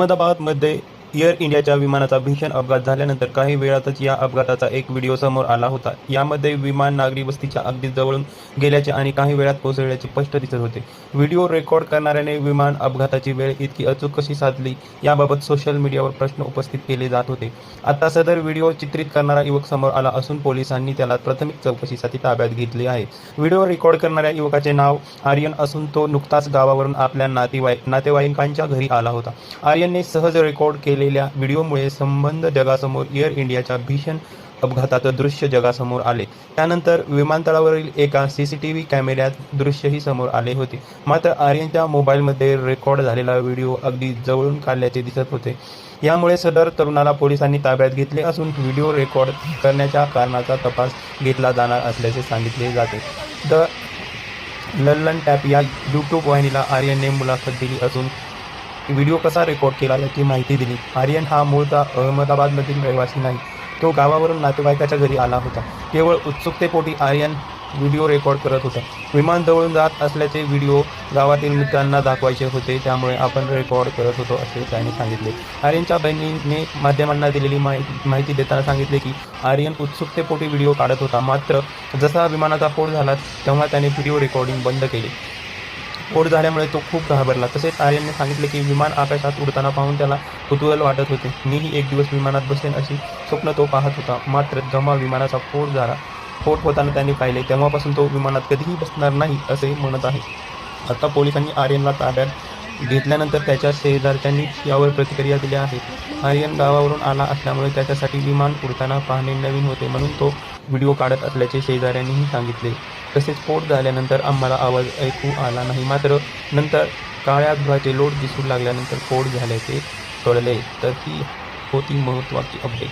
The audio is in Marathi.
अहमदाबादमध्ये एअर इंडियाच्या विमानाचा भीषण अपघात झाल्यानंतर काही वेळातच या अपघाताचा एक व्हिडिओ समोर आला होता. यामध्ये विमान नागरी वस्तीच्या अगदी जवळून गेल्याचे आणि काही वेळात कोसळल्याचे स्पष्ट दिसत होते. व्हिडिओ रेकॉर्ड करणाऱ्याने विमान अपघाताची वेळ इतकी अचूक कशी साधली याबाबत सोशल मीडियावर प्रश्न उपस्थित केले जात होते. आता सदर व्हिडिओ चित्रित करणारा युवक समोर आला असून पोलिसांनी त्याला प्राथमिक चौकशीसाठी ताब्यात घेतले आहे. व्हिडिओ रेकॉर्ड करणाऱ्या युवकाचे नाव आर्यन असून तो नुकताच गावावरून आपल्या नातेवाईक नातेवाईकांच्या घरी आला होता. आर्यनने सहज रेकॉर्ड केले केलेल्या व्हिडिओमुळे संबंध जगासमोर एअर इंडियाच्या भीषण अपघाताचं दृश्य जगासमोर आले. त्यानंतर विमानतळावरील एका सीसीटीव्ही कॅमेऱ्यात दृश्यही समोर आले होते. मात्र आर्यनच्या मोबाईलमध्ये रेकॉर्ड झालेला व्हिडिओ अगदी जवळून काढल्याचे दिसत होते. यामुळे सदर तरुणाला पोलिसांनी ताब्यात घेतले असून व्हिडिओ रेकॉर्ड करण्याच्या कारणाचा तपास घेतला जाणार असल्याचे सांगितले जाते. द लल्लन टॅप या यूट्यूब वाहिनीला आर्यनने मुलाखत दिली असून व्हिडिओ कसा रेकॉर्ड केला याची माहिती दिली. आर्यन हा मूळचा अहमदाबादमधील रहिवासी नाही. तो गावावरून नातेवाईकाच्या घरी आला होता. केवळ उत्सुकतेपोटी आर्यन व्हिडिओ रेकॉर्ड करत होता. विमान जवळून जात असल्याचे व्हिडिओ गावातील मित्रांना दाखवायचे होते. त्यामुळे आपण रेकॉर्ड करत होतो असे त्याने सांगितले. आर्यनच्या बहिणीने माध्यमांना दिलेली माहिती माहिती देताना सांगितले की आर्यन उत्सुकतेपोटी व्हिडिओ काढत होता. मात्र जसा विमानाचा स्फोट झाला तेव्हा त्याने व्हिडिओ रेकॉर्डिंग बंद केले. स्फोट झाल्यामुळे तो खूप घाबरला. तसेच आर्यनने सांगितले की विमान आकाशात उडताना पाहून त्याला कुतूहल वाटत होते. मीही एक दिवस विमानात बसेन अशी स्वप्न तो पाहत होता. मात्र जेव्हा विमानाचा स्फोट झाला स्फोट होताना त्यांनी पाहिले तेव्हापासून तो विमानात कधीही बसणार नाही असे म्हणत आहे. आता पोलिसांनी आर्यनला ताब्यात घेतल्यानंतर त्याच्या शेजारच्यांनी यावर प्रतिक्रिया दिल्या आहेत आर्यन गावावरून आला असल्यामुळे त्याच्यासाठी विमान उडताना पाहणे नवीन होते म्हणून तो व्हिडिओ काढत असल्याचे शेजाऱ्यांनीही सांगितले. तसेच स्फोट झाल्यानंतर आम्हाला आवाज ऐकू आला नाही मात्र नंतर काळ्या धुराचे लोट दिसू लागल्यानंतर स्फोट झाल्याचे कळले. तर ही होती महत्त्वाची अपडेट.